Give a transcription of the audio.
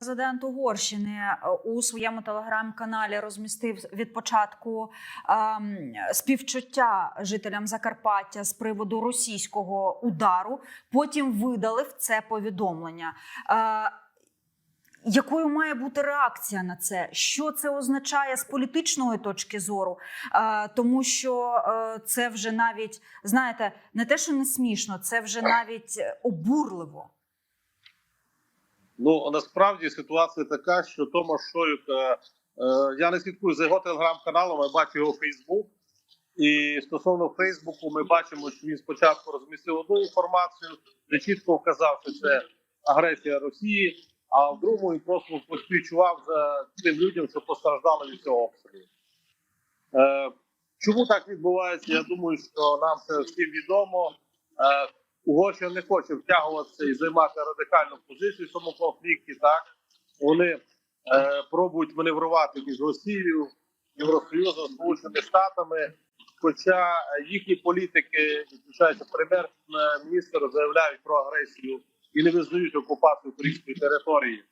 Президент Угорщини е, у своєму телеграм-каналі розмістив від початку ем, співчуття жителям Закарпаття з приводу російського удару. Потім видалив це повідомлення. Е, якою має бути реакція на це? Що це означає з політичної точки зору? Е, тому що е, це вже навіть знаєте, не те, що не смішно, це вже навіть обурливо. Ну насправді ситуація така, що Томаш Шойк, е, е, я не слідкую за його телеграм-каналом, я бачу його Фейсбук. І стосовно Фейсбуку, ми бачимо, що він спочатку розмістив одну інформацію, де чітко вказав, що це агресія Росії, а в другому він просто поспівчував за тим людям, що постраждали від цього обстрілу. Е, чому так відбувається? Я думаю, що нам це всім відомо. Е, Угорщина не хоче втягуватися і займати радикальну позицію в цьому конфлікті. Так вони е, пробують маневрувати між Росією, Євросоюзом, Сполученими Штатами. Хоча їхні політики, включаючи прем'єр-міністр, заявляють про агресію і не визнають окупацію української території.